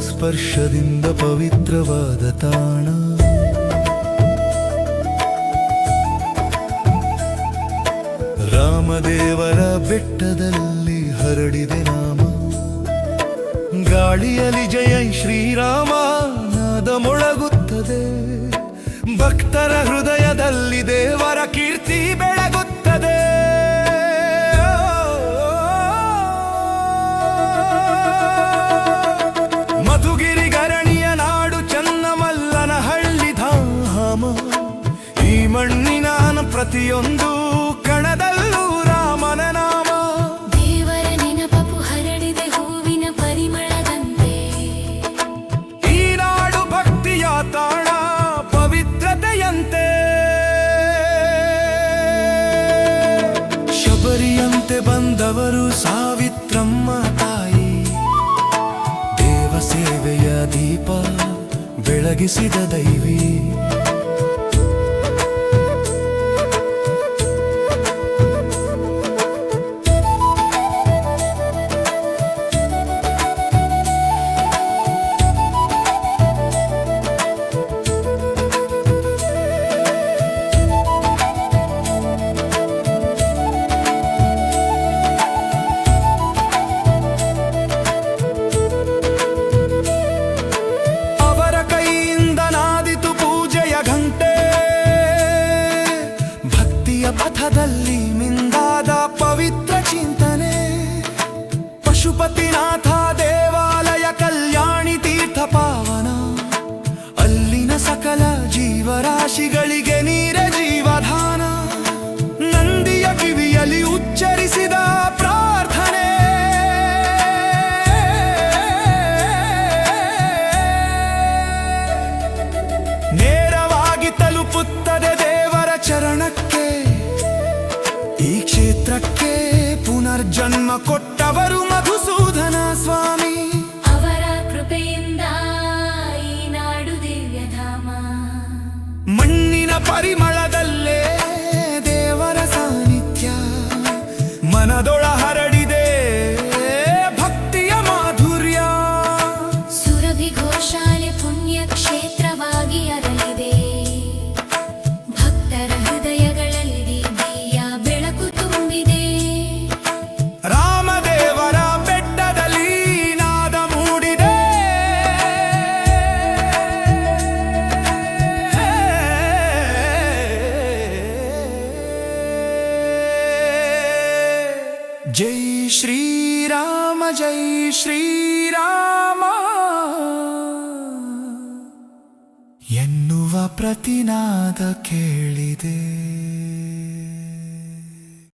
ಸ್ಪರ್ಶದಿಂದ ಪವಿತ್ರವಾದ ತಾಣ. ರಾಮದೇವರ ಬೆಟ್ಟದಲ್ಲಿ ಹರಡಿದೆ ನಾಮ. ಗಾಳಿಯಲ್ಲಿ ಜಯ ಶ್ರೀರಾಮ, ನಾದ ಮೊಳಗುತ್ತದೆ. ಭಕ್ತರ ಹೃದಯದಲ್ಲಿ ದೇವರ ಕೀರ್ತಿ ಬೆಳಗುತ್ತದೆ ಪ್ರತಿಯೊಂದು ಕಣದಲ್ಲೂ ರಾಮನ ನಾಮ. ದೇವರ ನೆನಪು ಹರಡಿದೆ ಹೂವಿನ ಪರಿಮಳದಂತೆ. ಈ ನಾಡು ಭಕ್ತಿಯ ತಾಣ ಪವಿತ್ರತೆಯಂತೆ. ಶಬರಿಯಂತೆ ಬಂದವರು ಸಾವಿತ್ರಮ್ಮ ತಾಯಿ. ದೇವ ಸೇವೆಯ ದೀಪ ಬೆಳಗಿಸಿದ ದೈವಿ. ಪಥದಲ್ಲಿ ಮಿಂದಾದ ಪವಿತ್ರ ಚಿಂತನೆ. ಪಶುಪತಿನಾಥ ದೇವಾಲಯ ಕಲ್ಯಾಣಿ ತೀರ್ಥ ಪಾವನ. ಅಲ್ಲಿನ ಸಕಲ ಜೀವರಾಶಿಗಳಿಗೆ ನೀರ ಜೀವಧಾನ. ನಂದಿಯ ಕಿವಿಯಲ್ಲಿ ಉಚ್ಚರಿಸಿದ ಪ್ರಾರ್ಥನೆ. ನೇರವಾಗಿ ತಲುಪುತ್ತದೆ ದೇವರ ಚರಣಕ್ಕೆ. ಈ ಕ್ಷೇತ್ರಕ್ಕೆ ಪುನರ್ಜನ್ಮ ಕೊಟ್ಟವರು ಮಧುಸೂದನ ಸ್ವಾಮಿ. ಅವರ ಕೃಪೆಯಿಂದ ಈ ನಾಡು ದಿವ್ಯಧಾಮ. ಮಣ್ಣಿನ ಪರಿಮಳದಲ್ಲೇ ದೇವರ ಸಾನ್ನಿಧ್ಯ ಮನದೊಳ ಜೈ ಶ್ರೀರಾಮ ಜೈ ಶ್ರೀರಾಮ. ಎನ್ನುವ ಪ್ರತಿನಾದ ಕೇಳಿದೆ.